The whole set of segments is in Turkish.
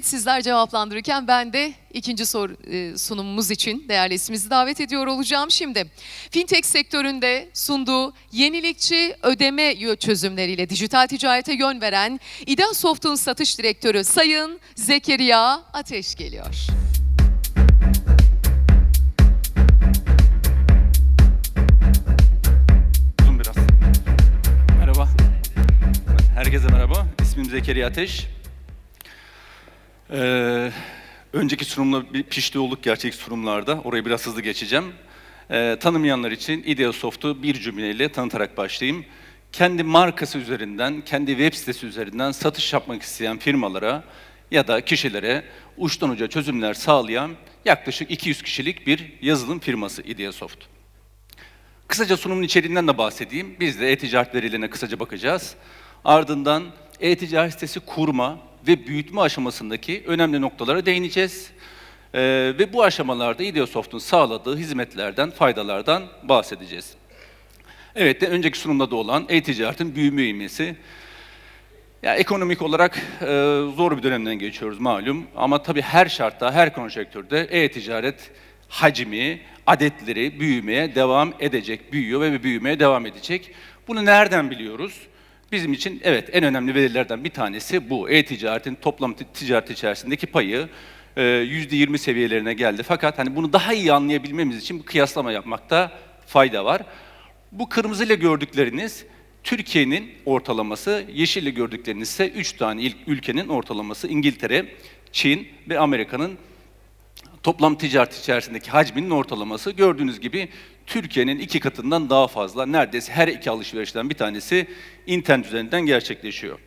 Evet sizler cevaplandırırken ben de ikinci soru e, sunumumuz için değerli ismimizi davet ediyor olacağım şimdi. Fintech sektöründe sunduğu yenilikçi ödeme çözümleriyle dijital ticarete yön veren İdeasoft'un satış direktörü Sayın Zekeriya Ateş geliyor. Biraz. Merhaba. Herkese merhaba. İsmim Zekeriya Ateş. Ee, önceki sunumla bir pişti olduk gerçek sunumlarda. Orayı biraz hızlı geçeceğim. Ee, tanımayanlar için Ideasoft'u bir cümleyle tanıtarak başlayayım. Kendi markası üzerinden, kendi web sitesi üzerinden satış yapmak isteyen firmalara ya da kişilere uçtan uca çözümler sağlayan yaklaşık 200 kişilik bir yazılım firması Ideasoft. Kısaca sunumun içeriğinden de bahsedeyim. Biz de e-ticaret verilerine kısaca bakacağız. Ardından e-ticaret sitesi kurma ve büyütme aşamasındaki önemli noktalara değineceğiz. Ee, ve bu aşamalarda Ideasoft'un sağladığı hizmetlerden, faydalardan bahsedeceğiz. Evet, de önceki sunumda da olan e-ticaretin büyüme ivmesi. Ya ekonomik olarak e, zor bir dönemden geçiyoruz malum ama tabii her şartta, her konjonktürde e-ticaret hacmi, adetleri büyümeye devam edecek, büyüyor ve büyümeye devam edecek. Bunu nereden biliyoruz? Bizim için evet en önemli verilerden bir tanesi bu. E-ticaretin toplam ti- ticaret içerisindeki payı e, %20 seviyelerine geldi. Fakat hani bunu daha iyi anlayabilmemiz için bir kıyaslama yapmakta fayda var. Bu kırmızıyla gördükleriniz Türkiye'nin ortalaması, yeşille gördükleriniz ise 3 tane ilk ülkenin ortalaması. İngiltere, Çin ve Amerika'nın toplam ticaret içerisindeki hacminin ortalaması. Gördüğünüz gibi Türkiye'nin iki katından daha fazla, neredeyse her iki alışverişten bir tanesi internet üzerinden gerçekleşiyor.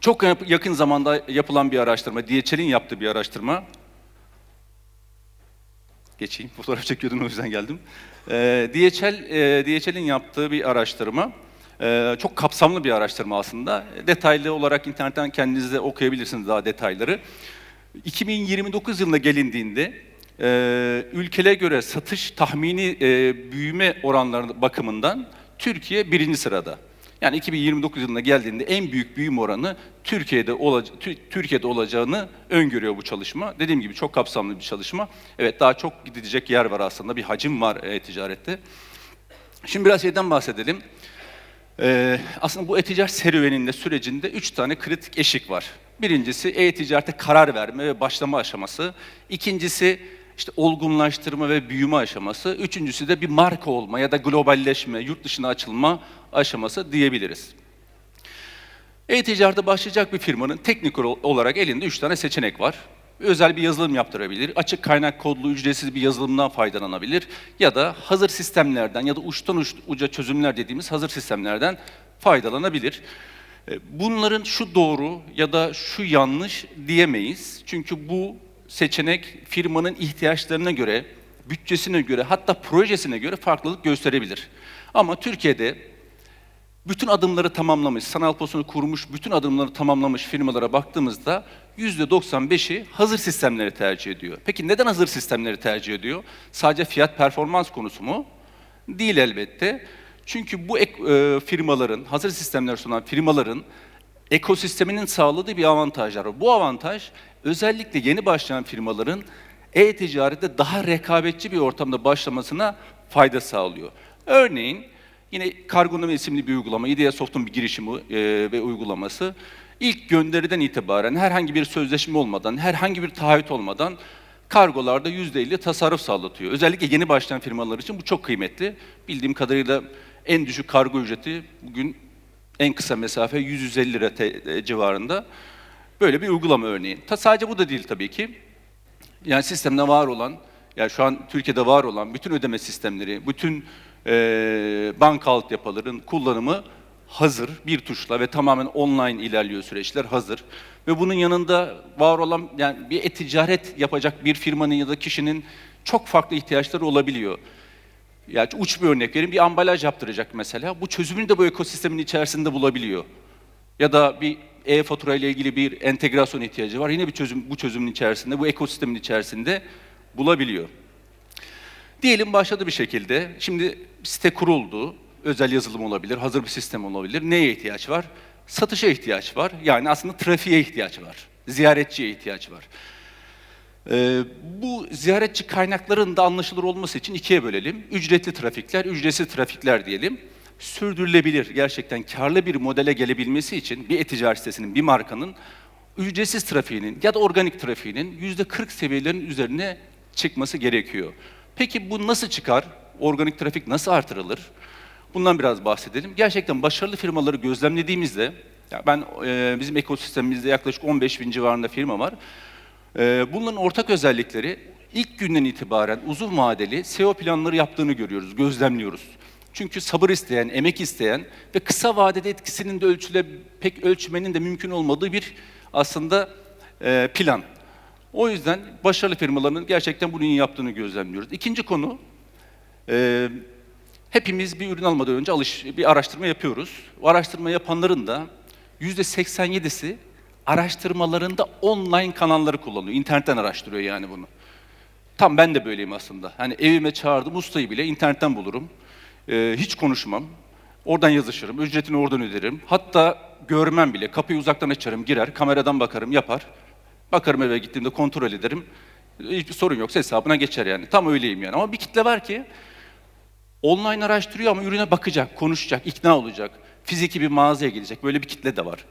Çok yakın zamanda yapılan bir araştırma, DHL'in yaptığı bir araştırma. Geçeyim, fotoğraf çekiyordum o yüzden geldim. Ee, DHL, e, DHL'in yaptığı bir araştırma. Ee, çok kapsamlı bir araştırma aslında. Detaylı olarak internetten kendiniz de okuyabilirsiniz daha detayları. 2029 yılına gelindiğinde e, ülkelere göre satış tahmini e, büyüme oranları bakımından Türkiye birinci sırada. Yani 2029 yılına geldiğinde en büyük büyüme oranı Türkiye'de olaca- Tü- Türkiye'de olacağını öngörüyor bu çalışma. Dediğim gibi çok kapsamlı bir çalışma. Evet daha çok gidecek yer var aslında. Bir hacim var e, ticarette. Şimdi biraz şeyden bahsedelim. Ee, aslında bu e-ticaret serüveninde, sürecinde üç tane kritik eşik var. Birincisi e-ticarete karar verme ve başlama aşaması. İkincisi işte olgunlaştırma ve büyüme aşaması. Üçüncüsü de bir marka olma ya da globalleşme, yurt dışına açılma aşaması diyebiliriz. E-ticarete başlayacak bir firmanın teknik ol- olarak elinde üç tane seçenek var. Özel bir yazılım yaptırabilir, açık kaynak kodlu ücretsiz bir yazılımdan faydalanabilir ya da hazır sistemlerden ya da uçtan uç- uca çözümler dediğimiz hazır sistemlerden faydalanabilir. E, Bunların şu doğru ya da şu yanlış diyemeyiz. Çünkü bu seçenek firmanın ihtiyaçlarına göre, bütçesine göre hatta projesine göre farklılık gösterebilir. Ama Türkiye'de bütün adımları tamamlamış, sanal posunu kurmuş, bütün adımları tamamlamış firmalara baktığımızda %95'i hazır sistemleri tercih ediyor. Peki neden hazır sistemleri tercih ediyor? Sadece fiyat performans konusu mu? Değil elbette. Çünkü bu ek- e, firmaların, hazır sistemler sunan firmaların ekosisteminin sağladığı bir avantajlar var. Bu avantaj özellikle yeni başlayan firmaların e-ticarette daha rekabetçi bir ortamda başlamasına fayda sağlıyor. Örneğin yine Kargonomi isimli bir uygulama, Ideasoft'un bir girişimi e, ve uygulaması ilk gönderiden itibaren herhangi bir sözleşme olmadan, herhangi bir taahhüt olmadan kargolarda %50 tasarruf sağlatıyor. Özellikle yeni başlayan firmalar için bu çok kıymetli. Bildiğim kadarıyla en düşük kargo ücreti bugün en kısa mesafe 100-150 lira e, civarında. Böyle bir uygulama örneğin. Ta sadece bu da değil tabii ki. Yani sistemde var olan, yani şu an Türkiye'de var olan bütün ödeme sistemleri, bütün e, banka altyapıların kullanımı hazır bir tuşla ve tamamen online ilerliyor süreçler hazır. Ve bunun yanında var olan yani bir e-ticaret yapacak bir firmanın ya da kişinin çok farklı ihtiyaçları olabiliyor. Yani uç bir örnek vereyim, bir ambalaj yaptıracak mesela. Bu çözümünü de bu ekosistemin içerisinde bulabiliyor. Ya da bir e-fatura ile ilgili bir entegrasyon ihtiyacı var. Yine bir çözüm bu çözümün içerisinde, bu ekosistemin içerisinde bulabiliyor. Diyelim başladı bir şekilde. Şimdi site kuruldu. Özel yazılım olabilir, hazır bir sistem olabilir. Neye ihtiyaç var? Satışa ihtiyaç var. Yani aslında trafiğe ihtiyaç var. Ziyaretçiye ihtiyaç var. Ee, bu ziyaretçi kaynaklarının da anlaşılır olması için ikiye bölelim. Ücretli trafikler, ücretsiz trafikler diyelim. Sürdürülebilir, gerçekten karlı bir modele gelebilmesi için bir e-ticaret sitesinin, bir markanın ücretsiz trafiğinin ya da organik trafiğinin yüzde 40 seviyelerin üzerine çıkması gerekiyor. Peki bu nasıl çıkar? Organik trafik nasıl artırılır? Bundan biraz bahsedelim. Gerçekten başarılı firmaları gözlemlediğimizde, ya ben e, bizim ekosistemimizde yaklaşık 15 bin civarında firma var. E, bunların ortak özellikleri ilk günden itibaren uzun vadeli SEO planları yaptığını görüyoruz, gözlemliyoruz. Çünkü sabır isteyen, emek isteyen ve kısa vadede etkisinin de ölçüle pek ölçmenin de mümkün olmadığı bir aslında e, plan. O yüzden başarılı firmaların gerçekten bunu iyi yaptığını gözlemliyoruz. İkinci konu, e, hepimiz bir ürün almadan önce alış, bir araştırma yapıyoruz. O araştırma yapanların da yüzde 87'si araştırmalarında online kanalları kullanıyor. İnternetten araştırıyor yani bunu. Tam ben de böyleyim aslında. Hani evime çağırdım ustayı bile internetten bulurum. Ee, hiç konuşmam. Oradan yazışırım. Ücretini oradan öderim. Hatta görmem bile. Kapıyı uzaktan açarım, girer. Kameradan bakarım, yapar. Bakarım eve gittiğimde kontrol ederim. Hiçbir sorun yoksa hesabına geçer yani. Tam öyleyim yani. Ama bir kitle var ki online araştırıyor ama ürüne bakacak, konuşacak, ikna olacak. Fiziki bir mağazaya gidecek. Böyle bir kitle de var.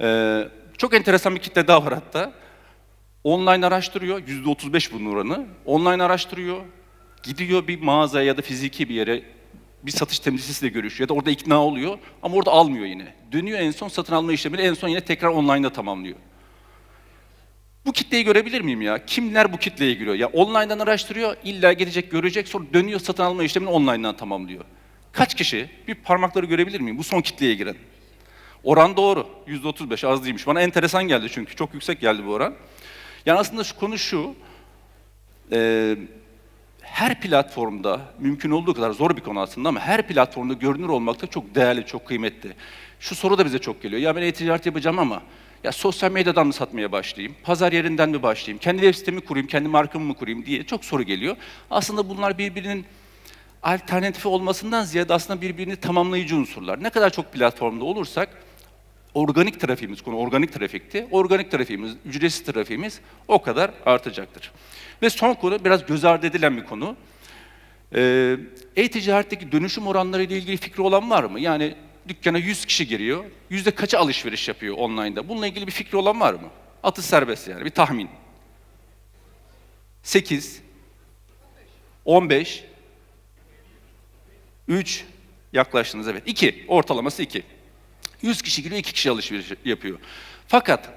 Ee, çok enteresan bir kitle daha var hatta. Online araştırıyor, yüzde 35 bunun oranı. Online araştırıyor, gidiyor bir mağazaya ya da fiziki bir yere bir satış temsilcisiyle görüşüyor ya da orada ikna oluyor ama orada almıyor yine. Dönüyor en son satın alma işlemini en son yine tekrar online'da tamamlıyor. Bu kitleyi görebilir miyim ya? Kimler bu kitleye giriyor? Ya online'dan araştırıyor, illa gelecek, görecek, sonra dönüyor satın alma işlemini online'dan tamamlıyor. Kaç kişi? Bir parmakları görebilir miyim? Bu son kitleye giren. Oran doğru. Yüzde 35 az değilmiş. Bana enteresan geldi çünkü. Çok yüksek geldi bu oran. Yani aslında şu konu şu. e, her platformda mümkün olduğu kadar zor bir konu aslında ama her platformda görünür olmak da çok değerli, çok kıymetli. Şu soru da bize çok geliyor. Ya ben e-ticaret yapacağım ama ya sosyal medyadan mı satmaya başlayayım? Pazar yerinden mi başlayayım? Kendi web sitemi kurayım, kendi markamı mı kurayım diye çok soru geliyor. Aslında bunlar birbirinin alternatifi olmasından ziyade aslında birbirini tamamlayıcı unsurlar. Ne kadar çok platformda olursak organik trafiğimiz, konu organik trafikti. Organik trafiğimiz, ücretsiz trafiğimiz o kadar artacaktır. Ve son konu biraz göz ardı edilen bir konu. Ee, E-ticaretteki dönüşüm oranları ile ilgili fikri olan var mı? Yani dükkana 100 kişi giriyor, yüzde kaça alışveriş yapıyor online'da? Bununla ilgili bir fikri olan var mı? Atı serbest yani, bir tahmin. 8, 15, 3, yaklaştınız evet. 2, ortalaması 2. 100 kişi giriyor, 2 kişi alışveriş yapıyor. Fakat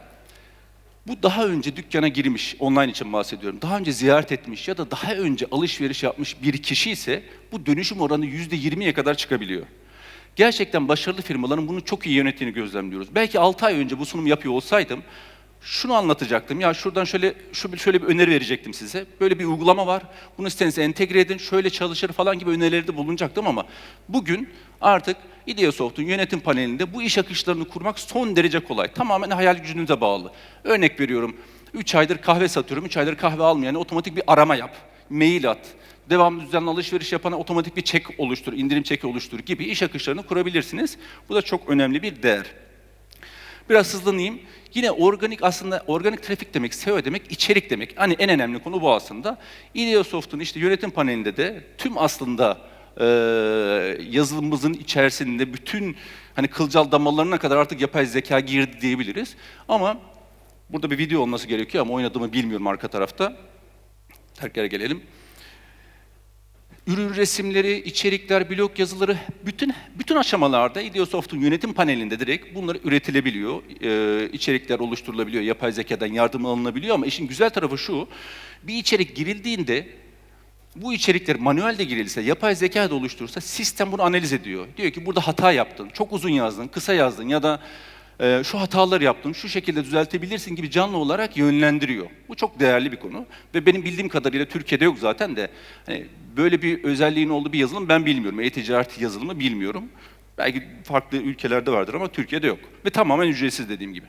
bu daha önce dükkana girmiş, online için bahsediyorum, daha önce ziyaret etmiş ya da daha önce alışveriş yapmış bir kişi ise bu dönüşüm oranı %20'ye kadar çıkabiliyor. Gerçekten başarılı firmaların bunu çok iyi yönettiğini gözlemliyoruz. Belki 6 ay önce bu sunumu yapıyor olsaydım şunu anlatacaktım. Ya şuradan şöyle şu şöyle bir öneri verecektim size. Böyle bir uygulama var. Bunu sitenize entegre edin. Şöyle çalışır falan gibi önerilerde bulunacaktım ama bugün artık Ideasoft'un yönetim panelinde bu iş akışlarını kurmak son derece kolay. Tamamen hayal gücünüze bağlı. Örnek veriyorum. 3 aydır kahve satıyorum. 3 aydır kahve almayan otomatik bir arama yap. Mail at. Devamlı düzenli alışveriş yapana otomatik bir çek oluştur, indirim çeki oluştur gibi iş akışlarını kurabilirsiniz. Bu da çok önemli bir değer. Biraz hızlanayım. Yine organik aslında organik trafik demek, SEO demek, içerik demek. Hani en önemli konu bu aslında. Ideosoft'un işte yönetim panelinde de tüm aslında e, yazılımımızın içerisinde bütün hani kılcal damarlarına kadar artık yapay zeka girdi diyebiliriz. Ama burada bir video olması gerekiyor ama oynadığımı bilmiyorum arka tarafta. Tekrar gelelim ürün resimleri, içerikler, blog yazıları bütün bütün aşamalarda Ideosoft'un yönetim panelinde direkt bunlar üretilebiliyor. Ee, içerikler oluşturulabiliyor, yapay zekadan yardım alınabiliyor ama işin güzel tarafı şu. Bir içerik girildiğinde bu içerikler manuel de girilse, yapay zeka da oluşturursa sistem bunu analiz ediyor. Diyor ki burada hata yaptın, çok uzun yazdın, kısa yazdın ya da e, şu hataları yaptın, şu şekilde düzeltebilirsin gibi canlı olarak yönlendiriyor. Bu çok değerli bir konu ve benim bildiğim kadarıyla Türkiye'de yok zaten de hani böyle bir özelliğin olduğu bir yazılım ben bilmiyorum. E-ticaret yazılımı bilmiyorum. Belki farklı ülkelerde vardır ama Türkiye'de yok. Ve tamamen ücretsiz dediğim gibi.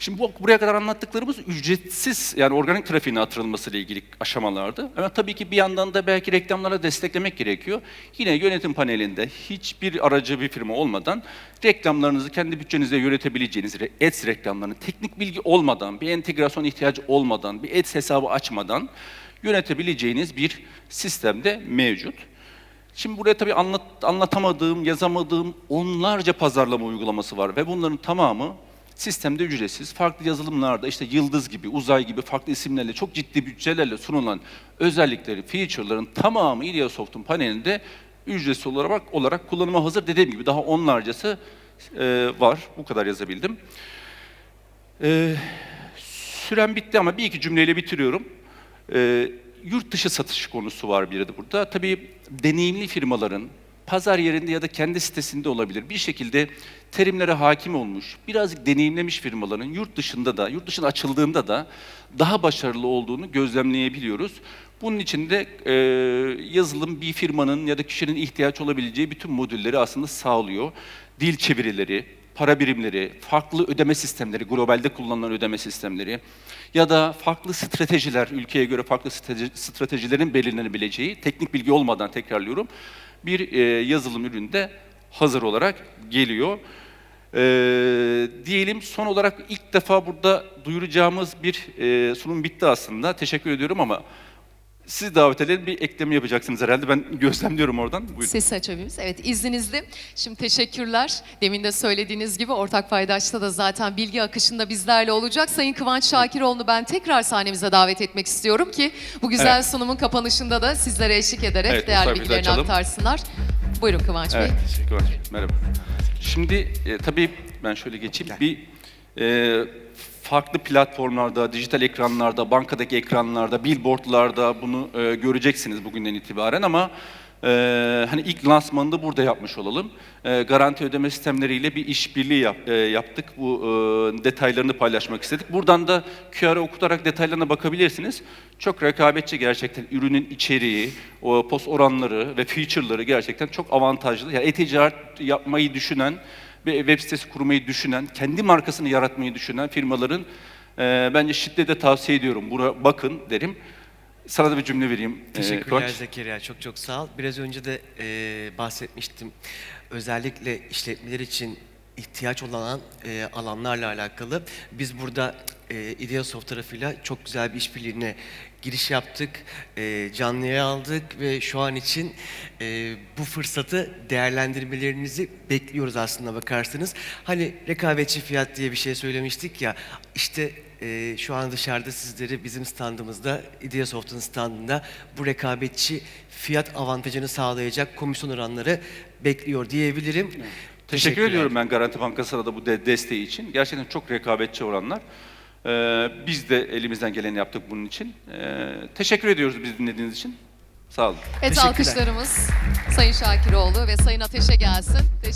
Şimdi bu buraya kadar anlattıklarımız ücretsiz yani organik trafiğin artırılması ile ilgili aşamalardı. Ama tabii ki bir yandan da belki reklamlara desteklemek gerekiyor. Yine yönetim panelinde hiçbir aracı bir firma olmadan reklamlarınızı kendi bütçenizde yönetebileceğiniz ads reklamlarını teknik bilgi olmadan, bir entegrasyon ihtiyacı olmadan, bir ads hesabı açmadan yönetebileceğiniz bir sistemde mevcut. Şimdi buraya tabii anlat, anlatamadığım, yazamadığım onlarca pazarlama uygulaması var ve bunların tamamı sistemde ücretsiz. Farklı yazılımlarda işte Yıldız gibi, Uzay gibi farklı isimlerle çok ciddi bütçelerle sunulan özellikleri, feature'ların tamamı Ideasoft'un panelinde ücretsiz olarak olarak kullanıma hazır. Dediğim gibi daha onlarcası e, var. Bu kadar yazabildim. E, sürem bitti ama bir iki cümleyle bitiriyorum. E, yurt dışı satış konusu var bir de burada. Tabii deneyimli firmaların pazar yerinde ya da kendi sitesinde olabilir. Bir şekilde terimlere hakim olmuş, birazcık deneyimlemiş firmaların yurt dışında da, yurt dışına açıldığında da daha başarılı olduğunu gözlemleyebiliyoruz. Bunun için de e, yazılım bir firmanın ya da kişinin ihtiyaç olabileceği bütün modülleri aslında sağlıyor. Dil çevirileri, para birimleri, farklı ödeme sistemleri, globalde kullanılan ödeme sistemleri ya da farklı stratejiler, ülkeye göre farklı strateji- stratejilerin belirlenebileceği, teknik bilgi olmadan tekrarlıyorum, bir e, yazılım üründe hazır olarak geliyor. E, diyelim son olarak ilk defa burada duyuracağımız bir e, sunum bitti aslında. Teşekkür ediyorum ama siz davet edelim bir ekleme yapacaksınız herhalde. Ben gözlemliyorum oradan. Buyurun. Sesi açabiliriz. Evet izninizle. Şimdi teşekkürler. Demin de söylediğiniz gibi ortak paydaşta da zaten bilgi akışında bizlerle olacak. Sayın Kıvanç Şakiroğlu'nu ben tekrar sahnemize davet etmek istiyorum ki bu güzel Evet. sunumun kapanışında da sizlere eşlik ederek Evet, değerli bilgilerini açalım. aktarsınlar. Buyurun Kıvanç Bey. Evet, teşekkürler. Merhaba. Şimdi e, tabii ben şöyle geçeyim. Bir e, farklı platformlarda, dijital ekranlarda, bankadaki ekranlarda, billboardlarda bunu e, göreceksiniz bugünden itibaren ama e, hani ilk lansmanını burada yapmış olalım. E, garanti ödeme sistemleriyle bir işbirliği yap- e, yaptık. Bu e, detaylarını paylaşmak istedik. Buradan da QR'ı okutarak detaylarına bakabilirsiniz. Çok rekabetçi gerçekten ürünün içeriği, o post oranları ve feature'ları gerçekten çok avantajlı. Yani e-ticaret yapmayı düşünen ve web sitesi kurmayı düşünen, kendi markasını yaratmayı düşünen firmaların e, bence şiddetle tavsiye ediyorum. Buna bakın derim. Sana da bir cümle vereyim. e, Teşekkürler Kıvanç. Zekeriya, çok çok sağ ol. Biraz önce de e, bahsetmiştim. Özellikle işletmeler için ihtiyaç olan e, alanlarla alakalı. Biz burada e, Ideasoft tarafıyla çok güzel bir işbirliğine giriş yaptık, e, canlıya aldık ve şu an için e, bu fırsatı değerlendirmelerinizi bekliyoruz aslında bakarsanız. Hani rekabetçi fiyat diye bir şey söylemiştik ya, işte e, şu an dışarıda sizleri bizim standımızda, Ideasoft'un standında bu rekabetçi fiyat avantajını sağlayacak komisyon oranları bekliyor diyebilirim. Teşekkür Teşekkürler. ediyorum ben Garanti Bankası'na da bu de- desteği için. Gerçekten çok rekabetçi oranlar. Ee, biz de elimizden geleni yaptık bunun için. Ee, teşekkür ediyoruz bizi dinlediğiniz için. Sağ olun. Evet Teşekkürler. alkışlarımız Sayın Şakiroğlu ve Sayın Ateş'e gelsin. Teşekkür